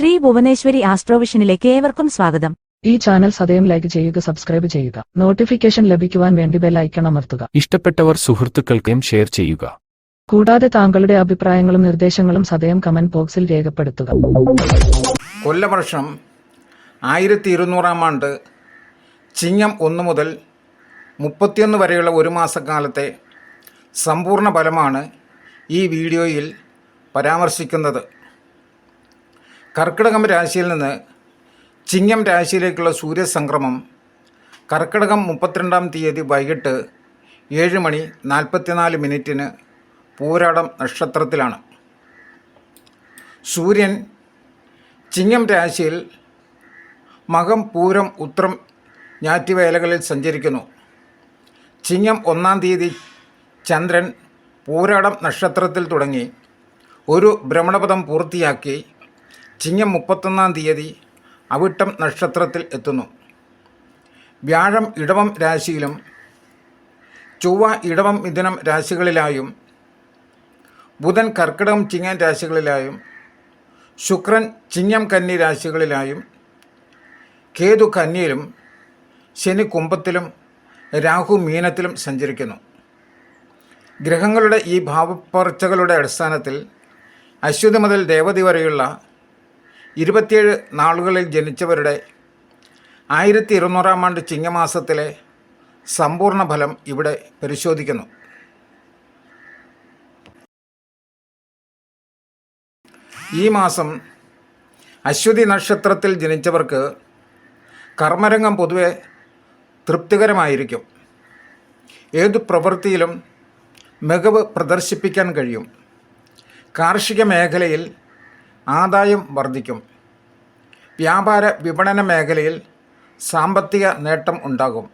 ശ്രീ ഭുവനേശ്വരി ആസ്ട്രോവിഷനിലേക്ക് ഏവർക്കും സ്വാഗതം. ഈ ചാനൽ സദയം ലൈക്ക് ചെയ്യുക സബ്സ്ക്രൈബ് ചെയ്യുക. നോട്ടിഫിക്കേഷൻ ലഭിക്കുവാൻ വേണ്ടി ബെൽ ഐക്കൺ അമർത്തുക. ഇഷ്ടപ്പെട്ടവർ സുഹൃത്തുക്കൾക്കും ഷെയർ ചെയ്യുക. കൂടാതെ താങ്കളുടെ അഭിപ്രായങ്ങളും നിർദ്ദേശങ്ങളും സദയം കമന്റ് ബോക്സിൽ രേഖപ്പെടുത്തുക. കൊല്ലവർഷം ആയിരത്തി ഇരുന്നൂറാം ആണ്ട് ചിങ്ങം ഒന്ന് മുതൽ മുപ്പത്തിയൊന്ന് വരെയുള്ള ഒരു മാസക്കാലത്തെ സമ്പൂർണ ഫലമാണ് ഈ വീഡിയോയിൽ പരാമർശിക്കുന്നത്. കർക്കിടകം രാശിയിൽ നിന്ന് ചിങ്ങം രാശിയിലേക്കുള്ള സൂര്യസംക്രമം കർക്കിടകം മുപ്പത്തിരണ്ടാം തീയതി വൈകിട്ട് ഏഴ് മണി നാൽപ്പത്തിനാല് മിനിറ്റിന് പൂരാടം നക്ഷത്രത്തിലാണ്. സൂര്യൻ ചിങ്ങം രാശിയിൽ മകം പൂരം ഉത്രം ഞാറ്റുവേലകളിൽ സഞ്ചരിക്കുന്നു. ചിങ്ങം ഒന്നാം തീയതി ചന്ദ്രൻ പൂരാടം നക്ഷത്രത്തിൽ തുടങ്ങി ഒരു ഭ്രമണപഥം പൂർത്തിയാക്കി ചിങ്ങം മുപ്പത്തൊന്നാം തീയതി അവിട്ടം നക്ഷത്രത്തിൽ എത്തുന്നു. വ്യാഴം ഇടവം രാശിയിലും ചൊവ്വ ഇടവം മിഥുനം രാശികളിലായും ബുധൻ കർക്കിടകം ചിങ്ങം രാശികളിലായും ശുക്രൻ ചിങ്ങം കന്നി രാശികളിലായും കേതു കന്നിയിലും ശനി കുംഭത്തിലും രാഹു മീനത്തിലും സഞ്ചരിക്കുന്നു. ഗ്രഹങ്ങളുടെ ഈ ഭാവപ്പറച്ചകളുടെ അടിസ്ഥാനത്തിൽ അശ്വതി മുതൽ ദേവതി വരെയുള്ള ഇരുപത്തിയേഴ് നാളുകളിൽ ജനിച്ചവരുടെ ആയിരത്തി ഇരുന്നൂറാം ആണ്ട് ചിങ്ങമാസത്തിലെ സമ്പൂർണ ഫലം ഇവിടെ പരിശോധിക്കുന്നു. ഈ മാസം അശ്വതി നക്ഷത്രത്തിൽ ജനിച്ചവർക്ക് കർമ്മരംഗം പൊതുവെ തൃപ്തികരമായിരിക്കും. ഏതു പ്രവൃത്തിയിലും മികവ് പ്രദർശിപ്പിക്കാൻ കഴിയും. കാർഷിക മേഖലയിൽ ആദായം വർദ്ധിക്കും. വ്യാപാര വിപണന മേഖലയിൽ സാമ്പത്തിക നേട്ടം ഉണ്ടാകും.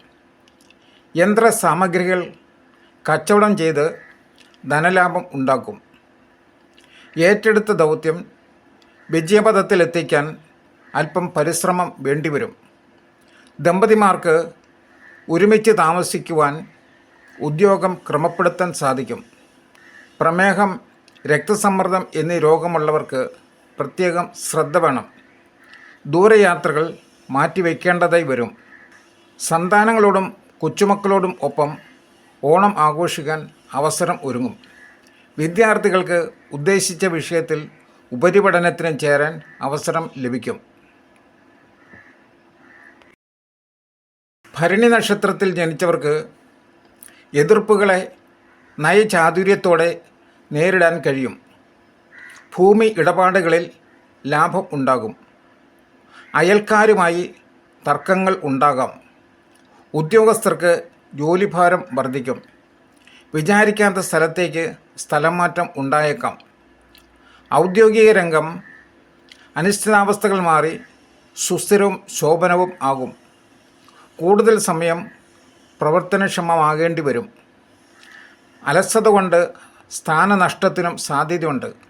യന്ത്ര സാമഗ്രികൾ കച്ചവടം ചെയ്ത് ധനലാഭം ഉണ്ടാക്കും. ഏറ്റെടുത്ത ദൗത്യം വിജയപഥത്തിലെത്തിക്കാൻ അല്പം പരിശ്രമം വേണ്ടിവരും. ദമ്പതിമാർക്ക് ഒരുമിച്ച് താമസിക്കുവാൻ ഉദ്യോഗം ക്രമപ്പെടുത്താൻ സാധിക്കും. പ്രമേഹം രക്തസമ്മർദ്ദം എന്നീ രോഗമുള്ളവർക്ക് പ്രത്യേകം ശ്രദ്ധ വേണം. ദൂരയാത്രകൾ മാറ്റിവെക്കേണ്ടതായി വരും. സന്താനങ്ങളോടും കൊച്ചുമക്കളോടും ഒപ്പം ഓണം ആഘോഷിക്കാൻ അവസരം ഒരുങ്ങും. വിദ്യാർത്ഥികൾക്ക് ഉദ്ദേശിച്ച വിഷയത്തിൽ ഉപരിപഠനത്തിന് ചേരാൻ അവസരം ലഭിക്കും. ഭരണി നക്ഷത്രത്തിൽ ജനിച്ചവർക്ക് എതിർപ്പുകളെ നയചാതുര്യത്തോടെ നേരിടാൻ കഴിയും. ഭൂമി ഇടപാടുകളിൽ ലാഭം ഉണ്ടാകും. അയൽക്കാരുമായി തർക്കങ്ങൾ ഉണ്ടാകാം. ഉദ്യോഗസ്ഥർക്ക് ജോലിഭാരം വർദ്ധിക്കും. വിചാരിക്കാത്ത സ്ഥലത്തേക്ക് സ്ഥലം മാറ്റം ഉണ്ടായേക്കാം. ഔദ്യോഗിക രംഗം അനിശ്ചിതാവസ്ഥകൾ മാറി സുസ്ഥിരവും ശോഭനവും ആകും. കൂടുതൽ സമയം പ്രവർത്തനക്ഷമമാകേണ്ടി വരും അലസത കൊണ്ട് സ്ഥാനനഷ്ടത്തിനും സാധ്യതയുണ്ട്.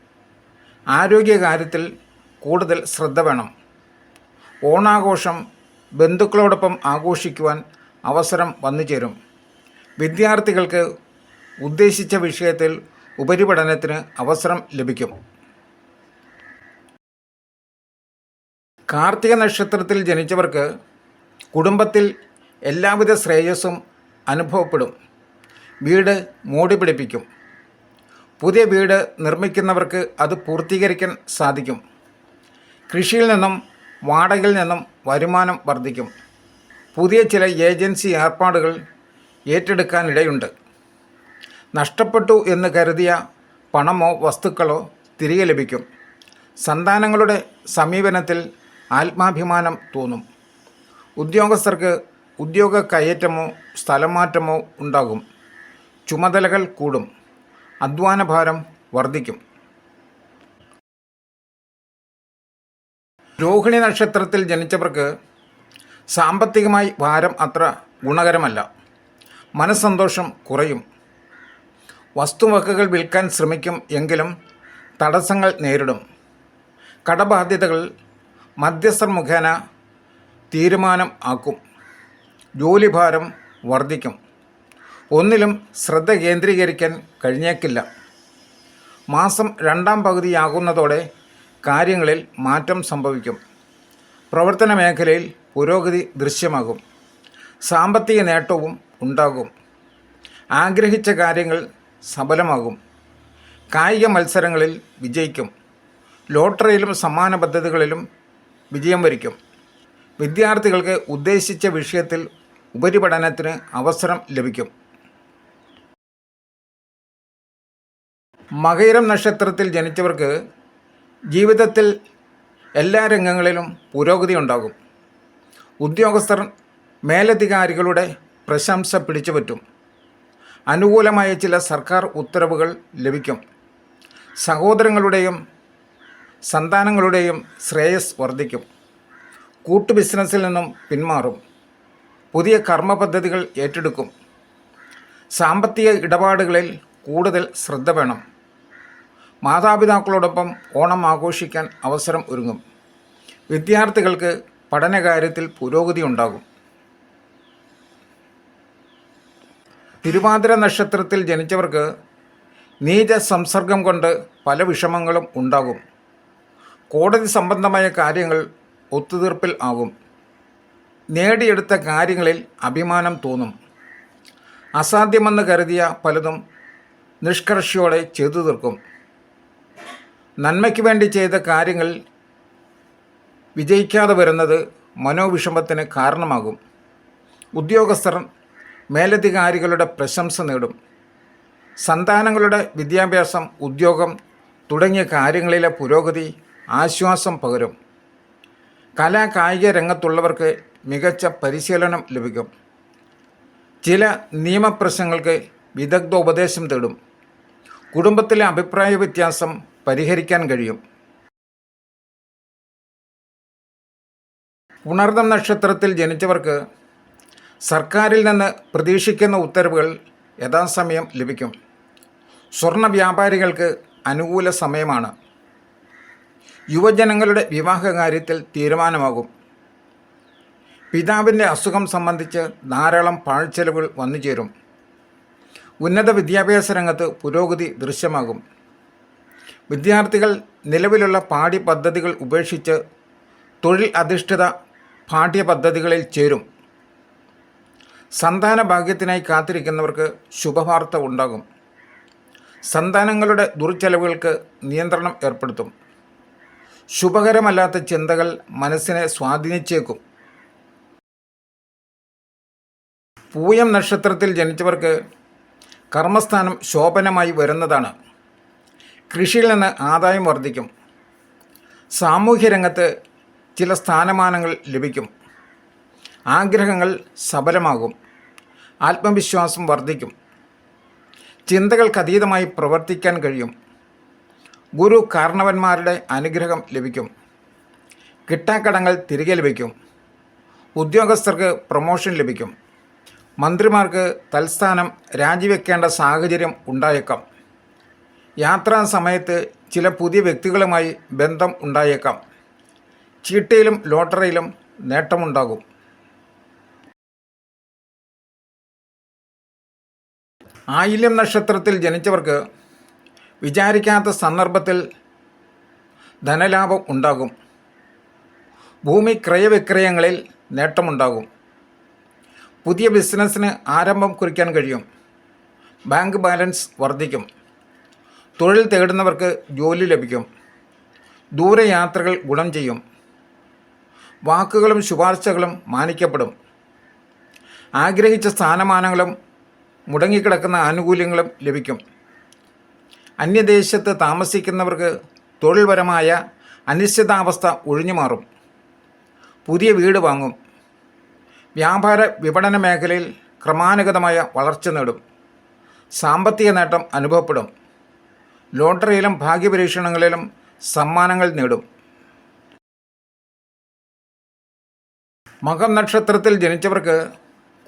ആരോഗ്യകാര്യത്തിൽ കൂടുതൽ ശ്രദ്ധ വേണം. ഓണാഘോഷം ബന്ധുക്കളോടൊപ്പം ആഘോഷിക്കുവാൻ അവസരം വന്നു ചേരും വിദ്യാർത്ഥികൾക്ക് ഉദ്ദേശിച്ച വിഷയത്തിൽ ഉപരിപഠനത്തിന് അവസരം ലഭിക്കും. കാർത്തിക നക്ഷത്രത്തിൽ ജനിച്ചവർക്ക് കുടുംബത്തിൽ എല്ലാവിധ ശ്രേയസ്സും അനുഭവപ്പെടും. വീട് മൂടി പിടിപ്പിക്കും. പുതിയ വീട് നിർമ്മിക്കുന്നവർക്ക് അത് പൂർത്തീകരിക്കാൻ സാധിക്കും. കൃഷിയിൽ നിന്നും വാടകയിൽ നിന്നും വരുമാനം വർദ്ധിക്കും. പുതിയ ചില ഏജൻസി ഏർപ്പാടുകൾ ഏറ്റെടുക്കാനിടയുണ്ട്. നഷ്ടപ്പെട്ടു എന്ന് കരുതിയ പണമോ വസ്തുക്കളോ തിരികെ ലഭിക്കും. സന്താനങ്ങളുടെ സമീപനത്തിൽ ആത്മാഭിമാനം തോന്നും. ഉദ്യോഗസ്ഥർക്ക് ഉദ്യോഗ കയറ്റമോ സ്ഥലമാറ്റമോ ഉണ്ടാകും. ചുമതലകൾ കൂടും. അധ്വാനഭാരം വർദ്ധിക്കും. രോഹിണി നക്ഷത്രത്തിൽ ജനിച്ചവർക്ക് സാമ്പത്തികമായി ഭാരം അത്ര ഗുണകരമല്ല. മനസ്സന്തോഷം കുറയും. വസ്തുവകകൾ വിൽക്കാൻ ശ്രമിക്കും എങ്കിലും തടസ്സങ്ങൾ നേരിടും. കടബാധ്യതകൾ മധ്യസ്ഥർ മുഖേന തീരുമാനം ആക്കും. ജോലിഭാരം വർദ്ധിക്കും. ഒന്നിലും ശ്രദ്ധ കേന്ദ്രീകരിക്കാൻ കഴിഞ്ഞേക്കില്ല. മാസം രണ്ടാം പകുതിയാകുന്നതോടെ കാര്യങ്ങളിൽ മാറ്റം സംഭവിക്കും. പ്രവർത്തന മേഖലയിൽ പുരോഗതി ദൃശ്യമാകും. സാമ്പത്തിക നേട്ടവും ഉണ്ടാകും. ആഗ്രഹിച്ച കാര്യങ്ങൾ സഫലമാകും. കായിക മത്സരങ്ങളിൽ വിജയിക്കും. ലോട്ടറിയിലും സമ്മാന പദ്ധതികളിലും വിജയം വരിക്കും. വിദ്യാർത്ഥികൾക്ക് ഉദ്ദേശിച്ച വിഷയത്തിൽ ഉപരിപഠനത്തിന് അവസരം ലഭിക്കും. മകയിരം നക്ഷത്രത്തിൽ ജനിച്ചവർക്ക് ജീവിതത്തിൽ എല്ലാ രംഗങ്ങളിലും പുരോഗതി ഉണ്ടാകും. ഉദ്യോഗസ്ഥർ മേലധികാരികളുടെ പ്രശംസ പിടിച്ചു പറ്റും. അനുകൂലമായ ചില സർക്കാർ ഉത്തരവുകൾ ലഭിക്കും. സഹോദരങ്ങളുടെയും സന്താനങ്ങളുടെയും ശ്രേയസ് വർദ്ധിക്കും. കൂട്ടു ബിസിനസ്സിൽ നിന്നും പിന്മാറും. പുതിയ കർമ്മ പദ്ധതികൾ ഏറ്റെടുക്കും. സാമ്പത്തിക ഇടപാടുകളിൽ കൂടുതൽ ശ്രദ്ധ വേണം. മാതാപിതാക്കളോടൊപ്പം ഓണം ആഘോഷിക്കാൻ അവസരം ഒരുങ്ങും. വിദ്യാർത്ഥികൾക്ക് പഠനകാര്യത്തിൽ പുരോഗതി ഉണ്ടാകും. തിരുവാതിര നക്ഷത്രത്തിൽ ജനിച്ചവർക്ക് നീച സംസർഗം കൊണ്ട് പല വിഷമങ്ങളും ഉണ്ടാകും. കോടതി സംബന്ധമായ കാര്യങ്ങൾ ഒത്തുതീർപ്പിൽ ആകും. നേടിയെടുത്ത കാര്യങ്ങളിൽ അഭിമാനം തോന്നും. അസാധ്യമെന്ന് കരുതിയ പലതും നിഷ്കർഷയോടെ ചെയ്തു തീർക്കും. നന്മയ്ക്ക് വേണ്ടി ചെയ്ത കാര്യങ്ങൾ വിജയിക്കാതെ വരുന്നത് മനോവിഷമത്തിന് കാരണമാകും. ഉദ്യോഗസ്ഥർ മേലധികാരികളുടെ പ്രശംസ നേടും. സന്താനങ്ങളുടെ വിദ്യാഭ്യാസം ഉദ്യോഗം തുടങ്ങിയ കാര്യങ്ങളിലെ പുരോഗതി ആശ്വാസം പകരും. കലാ കായിക രംഗത്തുള്ളവർക്ക് മികച്ച പരിശീലനം ലഭിക്കും. ചില നിയമപ്രശ്നങ്ങൾക്ക് വിദഗ്ധ ഉപദേശം തേടും. കുടുംബത്തിലെ അഭിപ്രായ വ്യത്യാസം പരിഹരിക്കാൻ കഴിയും. ഉണർന്നം നക്ഷത്രത്തിൽ ജനിച്ചവർക്ക് സർക്കാരിൽ നിന്ന് പ്രതീക്ഷിക്കുന്ന ഉത്തരവുകൾ യഥാസമയം ലഭിക്കും. സ്വർണ വ്യാപാരികൾക്ക് അനുകൂല സമയമാണ്. യുവജനങ്ങളുടെ വിവാഹ കാര്യത്തിൽ തീരുമാനമാകും. പിതാവിന്റെ അസുഖം സംബന്ധിച്ച് ധാരാളം പാഴ്ചെലവുകൾ വന്നു ചേരും ഉന്നത വിദ്യാഭ്യാസ രംഗത്ത് പുരോഗതി ദൃശ്യമാകും. വിദ്യാർത്ഥികൾ നിലവിലുള്ള പാഠ്യപദ്ധതികൾ ഉപേക്ഷിച്ച് തൊഴിൽ അധിഷ്ഠിത പാഠ്യപദ്ധതികളിൽ ചേരും. സന്താന ഭാഗ്യത്തിനായി കാത്തിരിക്കുന്നവർക്ക് ശുഭവാർത്ത ഉണ്ടാകും. സന്താനങ്ങളുടെ ദുർച്ചെലവുകൾക്ക് നിയന്ത്രണം ഏർപ്പെടുത്തും. ശുഭകരമല്ലാത്ത ചിന്തകൾ മനസ്സിനെ സ്വാധീനിച്ചേക്കും. പൂയം നക്ഷത്രത്തിൽ ജനിച്ചവർക്ക് കർമ്മസ്ഥാനം ശോഭനമായി വരുന്നതാണ്. കൃഷിയിൽ നിന്ന് ആദായം വർദ്ധിക്കും. സാമൂഹ്യ രംഗത്ത് ചില സ്ഥാനമാനങ്ങൾ ലഭിക്കും. ആഗ്രഹങ്ങൾ സബലമാകും. ആത്മവിശ്വാസം വർദ്ധിക്കും. ചിന്തകൾക്ക് അതീതമായി പ്രവർത്തിക്കാൻ കഴിയും. ഗുരു കാരണവന്മാരുടെ അനുഗ്രഹം ലഭിക്കും. കിട്ടാക്കടങ്ങൾ തിരികെ ലഭിക്കും. ഉദ്യോഗസ്ഥർക്ക് പ്രൊമോഷൻ ലഭിക്കും. മന്ത്രിമാർക്ക് തൽസ്ഥാനം രാജിവെക്കേണ്ട സാഹചര്യം ഉണ്ടായേക്കാം. യാത്രാ സമയത്ത് ചില പുതിയ വ്യക്തികളുമായി ബന്ധം ഉണ്ടായേക്കാം. ചീട്ടയിലും ലോട്ടറിയിലും നേട്ടമുണ്ടാകും. ആയില്യം നക്ഷത്രത്തിൽ ജനിച്ചവർക്ക് വിചാരിക്കാത്ത സന്ദർഭത്തിൽ ധനലാഭം ഉണ്ടാകും. ഭൂമി ക്രയവിക്രയങ്ങളിൽ നേട്ടമുണ്ടാകും. പുതിയ ബിസിനസ്സിന് ആരംഭം കുറിക്കാൻ കഴിയും. ബാങ്ക് ബാലൻസ് വർദ്ധിക്കും. തൊഴിൽ തേടുന്നവർക്ക് ജോലി ലഭിക്കും. ദൂരയാത്രകൾ ഗുണം ചെയ്യും. വാക്കുകളും ശുപാർശകളും മാനിക്കപ്പെടും. ആഗ്രഹിച്ച സ്ഥാനമാനങ്ങളും മുടങ്ങിക്കിടക്കുന്ന ആനുകൂല്യങ്ങളും ലഭിക്കും. അന്യദേശത്ത് താമസിക്കുന്നവർക്ക് തൊഴിൽപരമായ അനിശ്ചിതാവസ്ഥ ഒഴിഞ്ഞുമാറും പുതിയ വീട് വാങ്ങും. വ്യാപാര വിപണന മേഖലയിൽ ക്രമാനുഗതമായ വളർച്ച നേടും. സാമ്പത്തിക നേട്ടം അനുഭവപ്പെടും. ലോട്ടറിയിലും ഭാഗ്യപരീക്ഷണങ്ങളിലും സമ്മാനങ്ങൾ നേടും. മകം നക്ഷത്രത്തിൽ ജനിച്ചവർക്ക്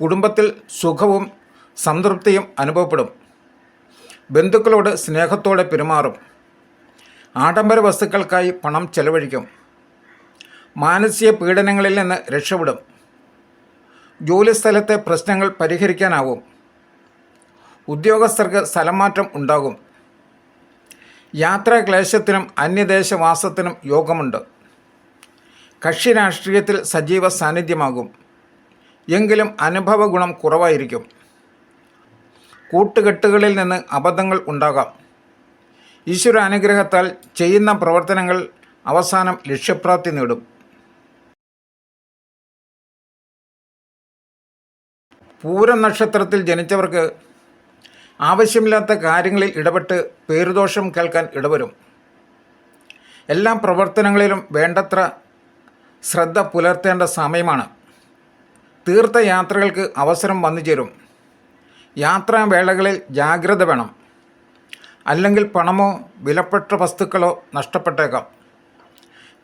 കുടുംബത്തിൽ സുഖവും സംതൃപ്തിയും അനുഭവപ്പെടും. ബന്ധുക്കളോട് സ്നേഹത്തോടെ പെരുമാറും. ആഡംബര വസ്തുക്കൾക്കായി പണം ചെലവഴിക്കും. മാനസിക പീഡനങ്ങളിൽ നിന്ന് രക്ഷപ്പെടും. ജോലിസ്ഥലത്തെ പ്രശ്നങ്ങൾ പരിഹരിക്കാനാവും. ഉദ്യോഗസ്ഥർക്ക് സ്ഥലമാറ്റം ഉണ്ടാകും. യാത്രാക്ലേശത്തിനും അന്യദേശവാസത്തിനും യോഗമുണ്ട്. കക്ഷി രാഷ്ട്രീയത്തിൽ സജീവ സാന്നിധ്യമാകും എങ്കിലും അനുഭവ ഗുണം കുറവായിരിക്കും. കൂട്ടുകെട്ടുകളിൽ നിന്ന് അബദ്ധങ്ങൾ ഉണ്ടാകാം. ഈശ്വര അനുഗ്രഹത്താൽ ചെയ്യുന്ന പ്രവർത്തനങ്ങൾ അവസാനം ലക്ഷ്യപ്രാപ്തി നേടും. പൂരം നക്ഷത്രത്തിൽ ജനിച്ചവർക്ക് ആവശ്യമില്ലാത്ത കാര്യങ്ങളിൽ ഇടപെട്ട് പേരുദോഷം കേൾക്കാൻ ഇടവരും. എല്ലാ പ്രവർത്തനങ്ങളിലും വേണ്ടത്ര ശ്രദ്ധ പുലർത്തേണ്ട സമയമാണ്. തീർത്ഥയാത്രകൾക്ക് അവസരം വന്നു ചേരും. യാത്രാവേളകളിൽ ജാഗ്രത വേണം. അല്ലെങ്കിൽ പണമോ വിലപ്പെട്ട വസ്തുക്കളോ നഷ്ടപ്പെട്ടേക്കാം.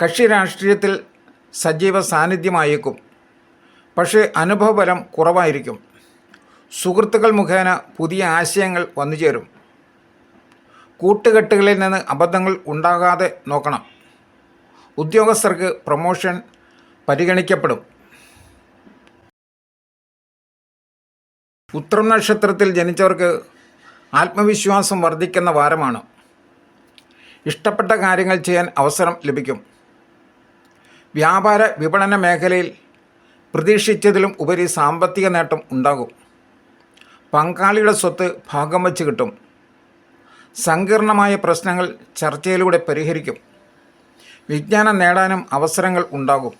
കക്ഷി രാഷ്ട്രീയത്തിൽ സജീവ സാന്നിധ്യമായേക്കും. പക്ഷേ അനുഭവബലം കുറവായിരിക്കും. സുഹൃത്തുക്കൾ മുഖേന പുതിയ ആശയങ്ങൾ വന്നു ചേരും. കൂട്ടുകെട്ടുകളിൽ നിന്ന് അബദ്ധങ്ങൾ ഉണ്ടാകാതെ നോക്കണം. ഉദ്യോഗസ്ഥർക്ക് പ്രൊമോഷൻ പരിഗണിക്കപ്പെടും. ഉത്രം നക്ഷത്രത്തിൽ ജനിച്ചവർക്ക് ആത്മവിശ്വാസം വർദ്ധിക്കുന്ന വാരമാണ്. ഇഷ്ടപ്പെട്ട കാര്യങ്ങൾ ചെയ്യാൻ അവസരം ലഭിക്കും. വ്യാപാര വിപണന മേഖലയിൽ പ്രതീക്ഷിച്ചതിലും ഉപരി സാമ്പത്തിക നേട്ടം ഉണ്ടാകും. പങ്കാളിയുടെ സ്വത്ത് ഭാഗം വച്ച് കിട്ടും. സങ്കീർണമായ പ്രശ്നങ്ങൾ ചർച്ചയിലൂടെ പരിഹരിക്കും. വിജ്ഞാനം നേടാനും അവസരങ്ങൾ ഉണ്ടാകും.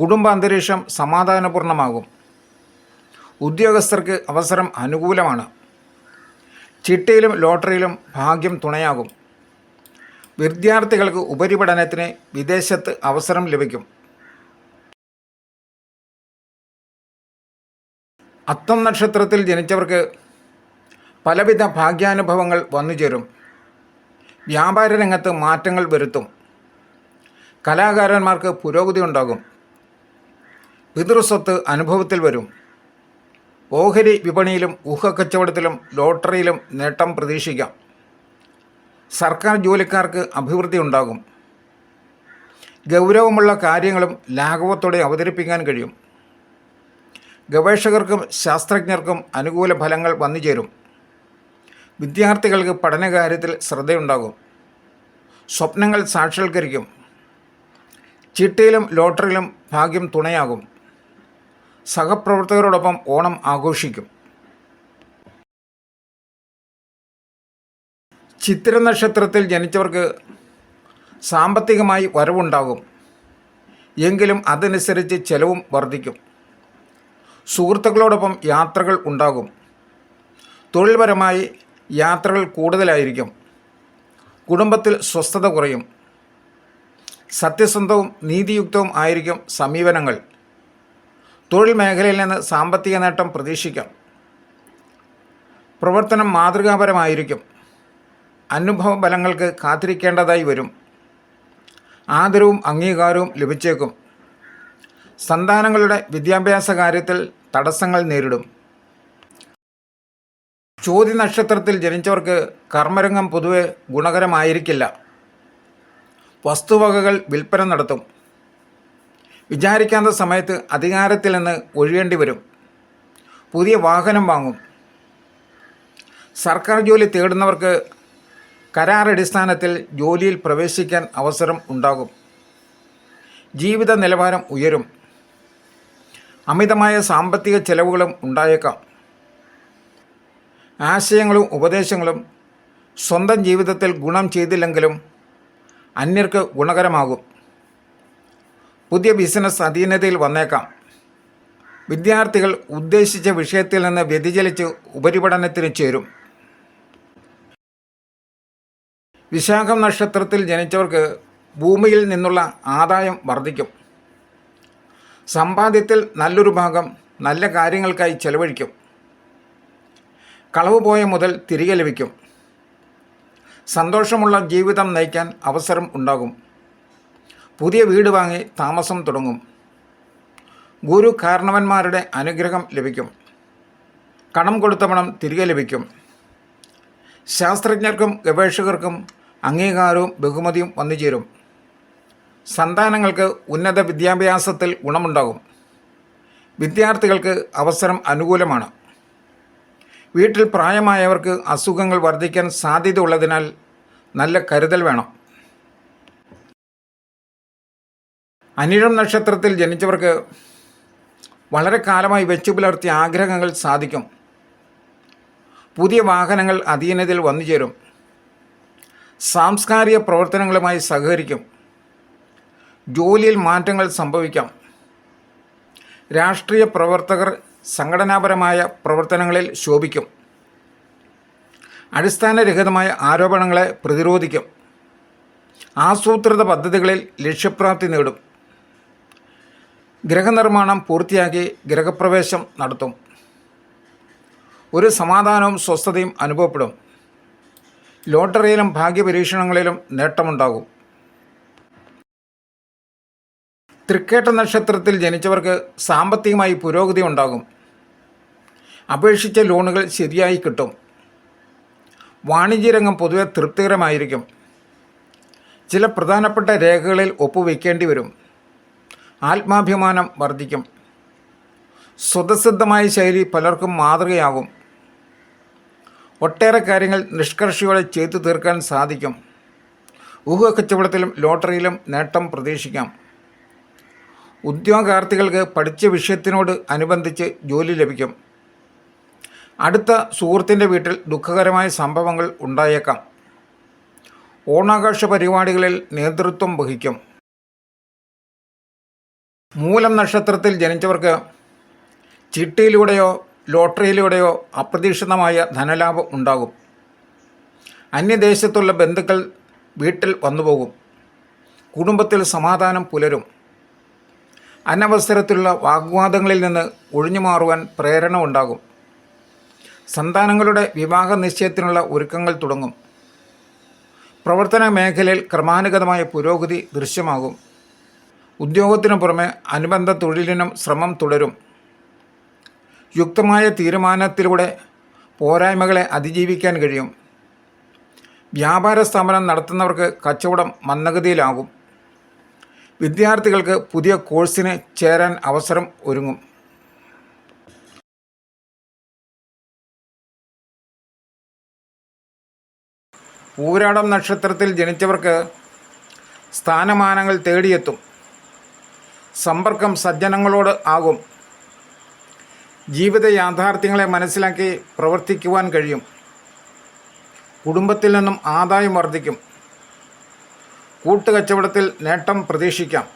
കുടുംബ അന്തരീക്ഷം സമാധാനപൂർണമാകും ഉദ്യോഗസ്ഥർക്ക് അവസരം അനുകൂലമാണ്. ചിട്ടയിലും ലോട്ടറിയിലും ഭാഗ്യം തുണയാകും. വിദ്യാർത്ഥികൾക്ക് ഉപരിപഠനത്തിന് വിദേശത്ത് അവസരം ലഭിക്കും. അത്തം നക്ഷത്രത്തിൽ ജനിച്ചവർക്ക് പലവിധ ഭാഗ്യാനുഭവങ്ങൾ വന്നുചേരും വ്യാപാര രംഗത്ത് മാറ്റങ്ങൾ വരുത്തും. കലാകാരന്മാർക്ക് പുരോഗതി ഉണ്ടാകും. പിതൃസ്വത്ത് അനുഭവത്തിൽ വരും. ഓഹരി വിപണിയിലും ഊഹക്കച്ചവടത്തിലും ലോട്ടറിയിലും നേട്ടം പ്രതീക്ഷിക്കാം. സർക്കാർ ജോലിക്കാർക്ക് അഭിവൃദ്ധി ഉണ്ടാകും. ഗൗരവമുള്ള കാര്യങ്ങളും ലാഘവത്തോടെ അവതരിപ്പിക്കാൻ കഴിയും. ഗവേഷകർക്കും ശാസ്ത്രജ്ഞർക്കും അനുകൂല ഫലങ്ങൾ വന്നുചേരും. വിദ്യാർത്ഥികൾക്ക് പഠനകാര്യത്തിൽ ശ്രദ്ധയുണ്ടാകും. സ്വപ്നങ്ങൾ സാക്ഷാത്കരിക്കും. ചിട്ടയിലും ലോട്ടറിയിലും ഭാഗ്യം തുണയാകും. സഹപ്രവർത്തകരോടൊപ്പം ഓണം ആഘോഷിക്കും. ചിത്ര നക്ഷത്രത്തിൽ ജനിച്ചവർക്ക് സാമ്പത്തികമായി വരവുണ്ടാകും. എങ്കിലും അതനുസരിച്ച് ചെലവും വർദ്ധിക്കും. സുഹൃത്തുക്കളോടൊപ്പം യാത്രകൾ ഉണ്ടാകും. തൊഴിൽപരമായി യാത്രകൾ കൂടുതലായിരിക്കും. കുടുംബത്തിൽ സ്വസ്ഥത കുറയും. സത്യസന്ധവും നീതിയുക്തവും ആയിരിക്കും സമീപനങ്ങൾ. തൊഴിൽ മേഖലയിൽ നിന്ന് സാമ്പത്തിക നേട്ടം പ്രതീക്ഷിക്കാം. പ്രവർത്തനം മാതൃകാപരമായിരിക്കും. അനുഭവ ഫലങ്ങൾക്ക് കാത്തിരിക്കേണ്ടതായി വരും. ആദരവും അംഗീകാരവും ലഭിച്ചേക്കും. സന്താനങ്ങളുടെ വിദ്യാഭ്യാസ കാര്യത്തിൽ തടസ്സങ്ങൾ നേരിടും. ചോതി നക്ഷത്രത്തിൽ ജനിച്ചവർക്ക് കർമ്മരംഗം പൊതുവെ ഗുണകരമായിരിക്കില്ല. വസ്തുവകകൾ വിൽപ്പന നടത്തും. വിചാരിക്കാത്ത സമയത്ത് അധികാരത്തിൽ നിന്ന് ഒഴിയേണ്ടി വരും. പുതിയ വാഹനം വാങ്ങും. സർക്കാർ ജോലി തേടുന്നവർക്ക് കരാറടിസ്ഥാനത്തിൽ ജോലിയിൽ പ്രവേശിക്കാൻ അവസരം ഉണ്ടാകും. ജീവിത നിലവാരം ഉയരും. അമിതമായ സാമ്പത്തിക ചെലവുകളും ഉണ്ടായേക്കാം. ആശയങ്ങളും ഉപദേശങ്ങളും സ്വന്തം ജീവിതത്തിൽ ഗുണം ചെയ്തില്ലെങ്കിലും അന്യർക്ക് ഗുണകരമാകും. പുതിയ ബിസിനസ് അധീനതയിൽ വന്നേക്കാം. വിദ്യാർത്ഥികൾ ഉദ്ദേശിച്ച വിഷയത്തിൽ നിന്ന് വ്യതിചലിച്ച് ഉപരിപഠനത്തിന് ചേരും. വിശാഖം നക്ഷത്രത്തിൽ ജനിച്ചവർക്ക് ഭൂമിയിൽ നിന്നുള്ള ആദായം വർദ്ധിക്കും. സമ്പാദ്യത്തിൽ നല്ലൊരു ഭാഗം നല്ല കാര്യങ്ങൾക്കായി ചെലവഴിക്കും. കളവ് പോയ മുതൽ തിരികെ ലഭിക്കും. സന്തോഷമുള്ള ജീവിതം നയിക്കാൻ അവസരം ഉണ്ടാകും. പുതിയ വീട് വാങ്ങി താമസം തുടങ്ങും. ഗുരു കാരണവന്മാരുടെ അനുഗ്രഹം ലഭിക്കും. കടം കൊടുത്ത പണം തിരികെ ലഭിക്കും. ശാസ്ത്രജ്ഞർക്കും ഗവേഷകർക്കും അംഗീകാരവും ബഹുമതിയും വന്നുചേരും. സന്താനങ്ങൾക്ക് ഉന്നത വിദ്യാഭ്യാസത്തിൽ ഗുണമുണ്ടാകും. വിദ്യാർത്ഥികൾക്ക് അവസരം അനുകൂലമാണ്. വീട്ടിൽ പ്രായമായവർക്ക് അസുഖങ്ങൾ വർദ്ധിക്കാൻ സാധ്യത ഉള്ളതിനാൽ നല്ല കരുതൽ വേണം. അനിഴം നക്ഷത്രത്തിൽ ജനിച്ചവർക്ക് വളരെ കാലമായി വെച്ചു പുലർത്തിയ ആഗ്രഹങ്ങൾ സാധിക്കും. പുതിയ വാഹനങ്ങൾ അധീനതയിൽ വന്നു ചേരും സാംസ്കാരിക പ്രവർത്തനങ്ങളുമായി സഹകരിക്കും. ജോലിയിൽ മാറ്റങ്ങൾ സംഭവിക്കാം. രാഷ്ട്രീയ പ്രവർത്തകർ സംഘടനാപരമായ പ്രവർത്തനങ്ങളിൽ ശോഭിക്കും. അടിസ്ഥാനരഹിതമായ ആരോപണങ്ങളെ പ്രതിരോധിക്കും. ആസൂത്രിത പദ്ധതികളിൽ ലക്ഷ്യപ്രാപ്തി നേടും. ഗ്രഹനിർമ്മാണം പൂർത്തിയാക്കി ഗ്രഹപ്രവേശം നടത്തും. ഒരു സമാധാനവും സ്വസ്ഥതയും അനുഭവപ്പെടും. ലോട്ടറിയിലും ഭാഗ്യപരീക്ഷണങ്ങളിലും നേട്ടമുണ്ടാകും. തൃക്കേട്ട നക്ഷത്രത്തിൽ ജനിച്ചവർക്ക് സാമ്പത്തികമായി പുരോഗതി ഉണ്ടാകും. അപേക്ഷിച്ച ലോണുകൾ ശരിയായി കിട്ടും. വാണിജ്യരംഗം പൊതുവെ തൃപ്തികരമായിരിക്കും. ചില പ്രധാനപ്പെട്ട രേഖകളിൽ ഒപ്പുവെക്കേണ്ടി വരും. ആത്മാഭിമാനം വർദ്ധിക്കും. സ്വതസിദ്ധമായ ശൈലി പലർക്കും മാതൃകയാകും. ഒട്ടേറെ കാര്യങ്ങൾ നിഷ്കർഷയോടെ ചെയ്തു തീർക്കാൻ സാധിക്കും. ഊഹ കച്ചവടത്തിലും ലോട്ടറിയിലും നേട്ടം പ്രതീക്ഷിക്കാം. ഉദ്യോഗാർത്ഥികൾക്ക് പഠിച്ച വിഷയത്തിനോട് അനുബന്ധിച്ച് ജോലി ലഭിക്കും. അടുത്ത സുഹൃത്തിന്റെ വീട്ടിൽ ദുഃഖകരമായ സംഭവങ്ങൾ ഉണ്ടായേക്കാം. ഓണാഘോഷ പരിപാടികളിൽ നേതൃത്വം വഹിക്കും. മൂലം നക്ഷത്രത്തിൽ ജനിച്ചവർക്ക് ചിട്ടിയിലൂടെയോ ലോട്ടറിയിലൂടെയോ അപ്രതീക്ഷിതമായ ധനലാഭം ഉണ്ടാകും. അന്യദേശത്തുള്ള ബന്ധുക്കൾ വീട്ടിൽ വന്നുപോകും. കുടുംബത്തിൽ സമാധാനം പുലരും. അനവസരത്തിലുള്ള വാഗ്വാദങ്ങളിൽ നിന്ന് ഒഴിഞ്ഞു മാറുവാൻ പ്രേരണ ഉണ്ടാകും. സന്താനങ്ങളുടെ വിവാഹ നിശ്ചയത്തിനുള്ള ഒരുക്കങ്ങൾ തുടങ്ങും. പ്രവർത്തന മേഖലയിൽ ക്രമാനുഗതമായ പുരോഗതി ദൃശ്യമാകും. ഉദ്യോഗത്തിനു പുറമെ അനുബന്ധ തൊഴിലിനും ശ്രമം തുടരും. യുക്തമായ തീരുമാനത്തിലൂടെ പോരായ്മകളെ അതിജീവിക്കാൻ കഴിയും. വ്യാപാര സ്ഥാപനം നടത്തുന്നവർക്ക് കച്ചവടം മന്ദഗതിയിലാകും. വിദ്യാർത്ഥികൾക്ക് പുതിയ കോഴ്സിന് ചേരാൻ അവസരം ഒരുങ്ങും. പൂരാടം നക്ഷത്രത്തിൽ ജനിച്ചവർക്ക് സ്ഥാനമാനങ്ങൾ തേടിയെത്തും. സമ്പർക്കം സജ്ജനങ്ങളോട് ആകും. ജീവിത യാഥാർത്ഥ്യങ്ങളെ മനസ്സിലാക്കി പ്രവർത്തിക്കുവാൻ കഴിയും. കുടുംബത്തിൽ നിന്നും ആദായം വർദ്ധിക്കും. കൂട്ടുകച്ചവടത്തിൽ നേട്ടം പ്രതീക്ഷിക്കാം.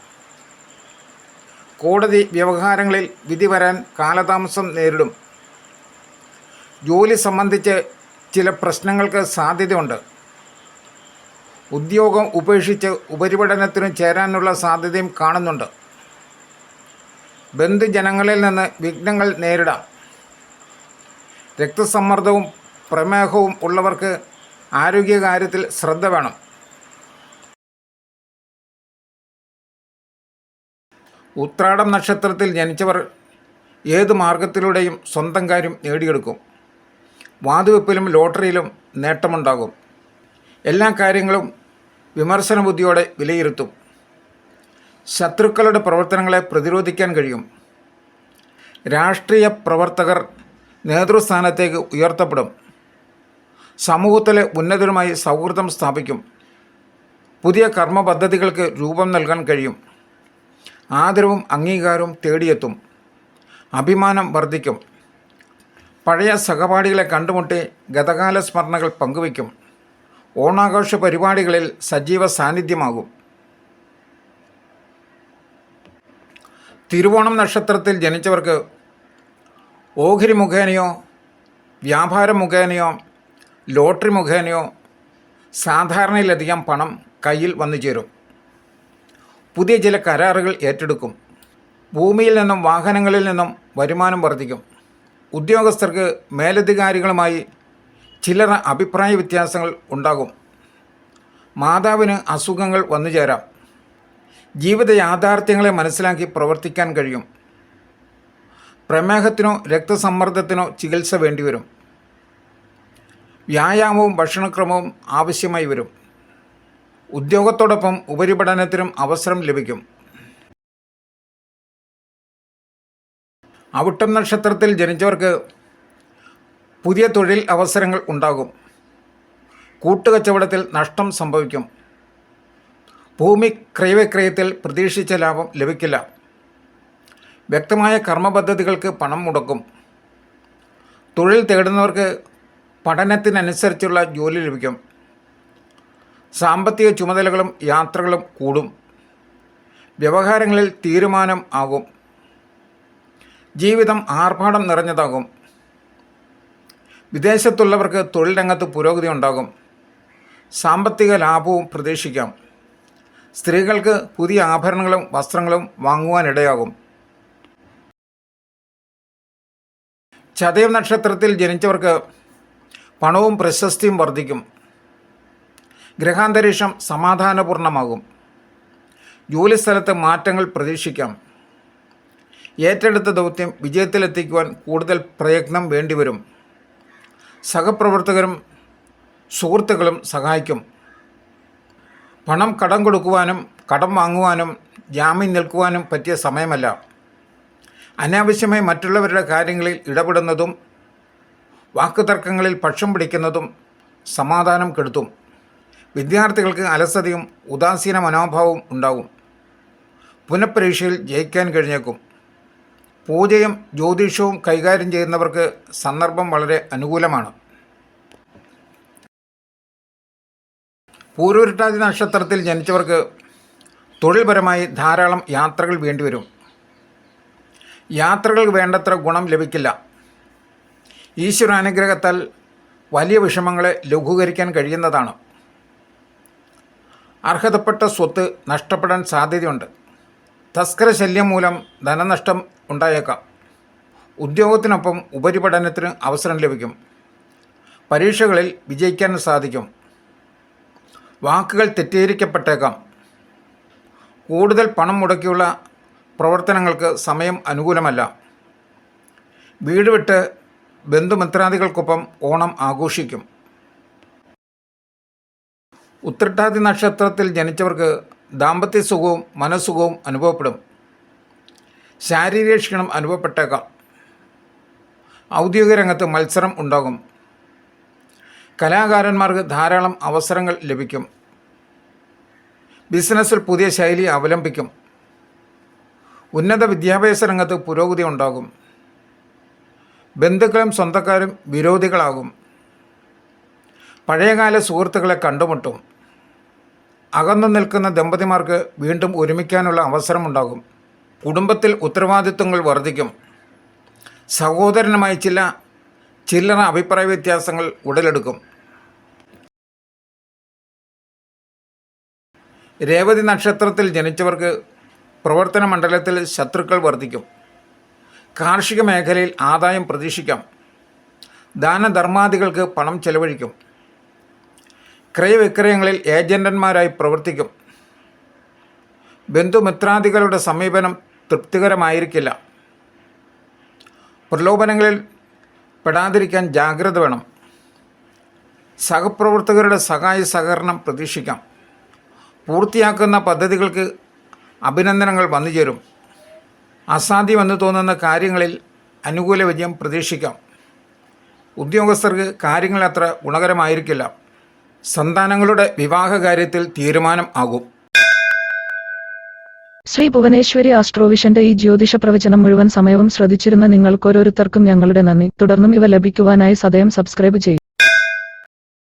കോടതി വ്യവഹാരങ്ങളിൽ വിധി വരാൻ കാലതാമസം നേരിടും. ജോലി സംബന്ധിച്ച് ചില പ്രശ്നങ്ങൾക്ക് സാധ്യതയുണ്ട്. ഉദ്യോഗം ഉപേക്ഷിച്ച് ഉപരിപഠനത്തിന് ചേരാനുള്ള സാധ്യതയും കാണുന്നുണ്ട്. ബന്ധുജനങ്ങളിൽ നിന്ന് വിഘ്നങ്ങൾ നേരിടാം. രക്തസമ്മർദ്ദവും പ്രമേഹവും ഉള്ളവർക്ക് ആരോഗ്യകാര്യത്തിൽ ശ്രദ്ധ വേണം. ഉത്രാടം നക്ഷത്രത്തിൽ ജനിച്ചവർ ഏത് മാർഗത്തിലൂടെയും സ്വന്തം കാര്യം നേടിയെടുക്കും. വാതുവെപ്പിലും ലോട്ടറിയിലും നേട്ടമുണ്ടാകും. എല്ലാ കാര്യങ്ങളും വിമർശന ബുദ്ധിയോടെ വിലയിരുത്തും. ശത്രുക്കളുടെ പ്രവർത്തനങ്ങളെ പ്രതിരോധിക്കാൻ കഴിയും. രാഷ്ട്രീയ പ്രവർത്തകർ നേതൃസ്ഥാനത്തേക്ക് ഉയർത്തപ്പെടും. സമൂഹത്തിലെ ഉന്നതരുമായി സൗഹൃദം സ്ഥാപിക്കും. പുതിയ കർമ്മ പദ്ധതികൾക്ക് രൂപം നൽകാൻ കഴിയും. ആദരവും അംഗീകാരവും തേടിയെത്തും. അഭിമാനം വർദ്ധിക്കും. പഴയ സഹപാഠികളെ കണ്ടുമുട്ടി ഗതകാല സ്മരണകൾ പങ്കുവയ്ക്കും. ഓണാഘോഷ പരിപാടികളിൽ സജീവ സാന്നിധ്യമാകും. തിരുവോണം നക്ഷത്രത്തിൽ ജനിച്ചവർക്ക് ഓഹരി മുഖേനയോ വ്യാപാരം മുഖേനയോ ലോട്ടറി മുഖേനയോ സാധാരണയിലധികം പണം കയ്യിൽ വന്നു ചേരും പുതിയ ചില കരാറുകൾ ഏറ്റെടുക്കും. ഭൂമിയിൽ നിന്നും വാഹനങ്ങളിൽ നിന്നും വരുമാനം വർദ്ധിക്കും. ഉദ്യോഗസ്ഥർക്ക് മേലധികാരികളുമായി ചില്ലറ അഭിപ്രായ വ്യത്യാസങ്ങൾ ഉണ്ടാകും. മാതാവിന് അസുഖങ്ങൾ വന്നു ചേരാം. ജീവിത യാഥാർത്ഥ്യങ്ങളെ മനസ്സിലാക്കി പ്രവർത്തിക്കാൻ കഴിയും. പ്രമേഹത്തിനോ രക്തസമ്മർദ്ദത്തിനോ ചികിത്സ വേണ്ടിവരും. വ്യായാമവും ഭക്ഷണക്രമവും ആവശ്യമായി വരും. ഉദ്യോഗത്തോടൊപ്പം ഉപരിപഠനത്തിനും അവസരം ലഭിക്കും. അവിട്ടം നക്ഷത്രത്തിൽ ജനിച്ചവർക്ക് പുതിയ തൊഴിൽ അവസരങ്ങൾ ഉണ്ടാകും. കൂട്ടുകച്ചവടത്തിൽ നഷ്ടം സംഭവിക്കും. ഭൂമി ക്രയവിക്രയത്തിൽ പ്രതീക്ഷിച്ച ലാഭം ലഭിക്കില്ല. വ്യക്തമായ കർമ്മപദ്ധതികൾക്ക് പണം മുടക്കും. തൊഴിൽ തേടുന്നവർക്ക് പഠനത്തിനനുസരിച്ചുള്ള ജോലി ലഭിക്കും. സാമ്പത്തിക ചുമതലകളും യാത്രകളും കൂടും. വ്യവഹാരങ്ങളിൽ തീരുമാനം ആകും. ജീവിതം ആർഭാടം നിറഞ്ഞതാകും. വിദേശത്തുള്ളവർക്ക് തൊഴിൽ രംഗത്ത് പുരോഗതി ഉണ്ടാകും. സാമ്പത്തിക ലാഭവും പ്രതീക്ഷിക്കാം. സ്ത്രീകൾക്ക് പുതിയ ആഭരണങ്ങളും വസ്ത്രങ്ങളും വാങ്ങുവാനിടയാകും. ചതയം നക്ഷത്രത്തിൽ ജനിച്ചവർക്ക് പണവും പ്രശസ്തിയും വർദ്ധിക്കും. ഗ്രഹാന്തരീക്ഷം സമാധാനപൂർണമാകും ജോലിസ്ഥലത്ത് മാറ്റങ്ങൾ പ്രതീക്ഷിക്കാം. ഏറ്റെടുത്ത ദൗത്യം വിജയത്തിലെത്തിക്കുവാൻ കൂടുതൽ പ്രയത്നം വേണ്ടിവരും. സഹപ്രവർത്തകരും സുഹൃത്തുക്കളും സഹായിക്കും. പണം കടം കൊടുക്കുവാനും കടം വാങ്ങുവാനും ജാമ്യം നിൽക്കുവാനും പറ്റിയ സമയമല്ല. അനാവശ്യമായി മറ്റുള്ളവരുടെ കാര്യങ്ങളിൽ ഇടപെടുന്നതും വാക്കുതർക്കങ്ങളിൽ പക്ഷം പിടിക്കുന്നതും സമാധാനം കെടുത്തും. വിദ്യാർത്ഥികൾക്ക് അലസതയും ഉദാസീന മനോഭാവവും ഉണ്ടാകും. പുനഃപരീക്ഷയിൽ ജയിക്കാൻ കഴിഞ്ഞേക്കും. പൂജയും ജ്യോതിഷവും കൈകാര്യം ചെയ്യുന്നവർക്ക് സന്ദർഭം വളരെ അനുകൂലമാണ്. പൂർവരുട്ടാതി നക്ഷത്രത്തിൽ ജനിച്ചവർക്ക് തൊഴിൽപരമായി ധാരാളം യാത്രകൾ വേണ്ടിവരും. യാത്രകൾ വേണ്ടത്ര ഗുണം ലഭിക്കില്ല. ഈശ്വരാനുഗ്രഹത്താൽ വലിയ വിഷമങ്ങളെ ലഘൂകരിക്കാൻ കഴിയുന്നതാണ്. അർഹതപ്പെട്ട സ്വത്ത് നഷ്ടപ്പെടാൻ സാധ്യതയുണ്ട്. തസ്കര ശല്യം മൂലം ധനനഷ്ടം ഉണ്ടായേക്കാം. ഉദ്യോഗത്തിനൊപ്പം ഉപരിപഠനത്തിന് അവസരം ലഭിക്കും. പരീക്ഷകളിൽ വിജയിക്കാൻ സാധിക്കും. വാക്കുകൾ തെറ്റിദ്ധരിക്കപ്പെട്ടേക്കാം. കൂടുതൽ പണം മുടക്കിയുള്ള പ്രവർത്തനങ്ങൾക്ക് സമയം അനുകൂലമല്ല. വീട് വിട്ട് ബന്ധുമിത്രാദികൾക്കൊപ്പം ഓണം ആഘോഷിക്കും. ഉത്രട്ടാതി നക്ഷത്രത്തിൽ ജനിച്ചവർക്ക് ദാമ്പത്യ സുഖവും മനസ്സുഖവും അനുഭവപ്പെടും. ശാരീരിക ക്ഷീണം അനുഭവപ്പെട്ടേക്കാം. ഔദ്യോഗിക രംഗത്ത് മത്സരം ഉണ്ടാകും. കലാകാരന്മാർക്ക് ധാരാളം അവസരങ്ങൾ ലഭിക്കും. ബിസിനസ്സിൽ പുതിയ ശൈലി അവലംബിക്കും. ഉന്നത വിദ്യാഭ്യാസ രംഗത്ത് പുരോഗതി ഉണ്ടാകും. ബന്ധുക്കളും സ്വന്തക്കാരും വിരോധികളാകും. പഴയകാല സുഹൃത്തുക്കളെ കണ്ടുമുട്ടും. അകന്നു നിൽക്കുന്ന ദമ്പതിമാർക്ക് വീണ്ടും ഒരുമിക്കാനുള്ള അവസരമുണ്ടാകും. കുടുംബത്തിൽ ഉത്തരവാദിത്വങ്ങൾ വർദ്ധിക്കും. സഹോദരനുമായി ചില ചില്ലറ അഭിപ്രായ വ്യത്യാസങ്ങൾ ഉടലെടുക്കും. രേവതി നക്ഷത്രത്തിൽ ജനിച്ചവർക്ക് പ്രവർത്തന മണ്ഡലത്തിൽ ശത്രുക്കൾ വർദ്ധിക്കും. കാർഷിക മേഖലയിൽ ആദായം പ്രതീക്ഷിക്കാം. ദാനധർമാദികൾക്ക് പണം ചെലവഴിക്കും. ക്രയവിക്രയങ്ങളിൽ ഏജന്റന്മാരായി പ്രവർത്തിക്കും. ബന്ധുമിത്രാദികളുടെ സമീപനം തൃപ്തികരമായിരിക്കില്ല. പ്രലോഭനങ്ങളിൽ പെടാതിരിക്കാൻ ജാഗ്രത വേണം. സഹപ്രവർത്തകരുടെ സഹായ സഹകരണം പ്രതീക്ഷിക്കാം. പൂർത്തിയാക്കുന്ന പദ്ധതികൾക്ക് അഭിനന്ദനങ്ങൾ വന്നുചേരും. അസാധ്യമെന്ന് തോന്നുന്ന കാര്യങ്ങളിൽ അനുകൂല വിജയം പ്രതീക്ഷിക്കാം. ഉദ്യോഗസ്ഥർക്ക് കാര്യങ്ങൾ അത്ര ഗുണകരമായിരിക്കില്ല. സന്താനങ്ങളുടെ വിവാഹ കാര്യത്തിൽ തീരുമാനം ആകും. ശ്രീ ഭുവനേശ്വരി ആസ്ട്രോവിഷന്റെ ഈ ജ്യോതിഷ പ്രവചനം മുഴുവൻ സമയവും ശ്രദ്ധിച്ചിരുന്ന നിങ്ങൾക്കോരോരുത്തർക്കും ഞങ്ങളുടെ നന്ദി. തുടർന്നും ഇവ ലഭിക്കുവാനായി സദയം സബ്സ്ക്രൈബ് ചെയ്യും.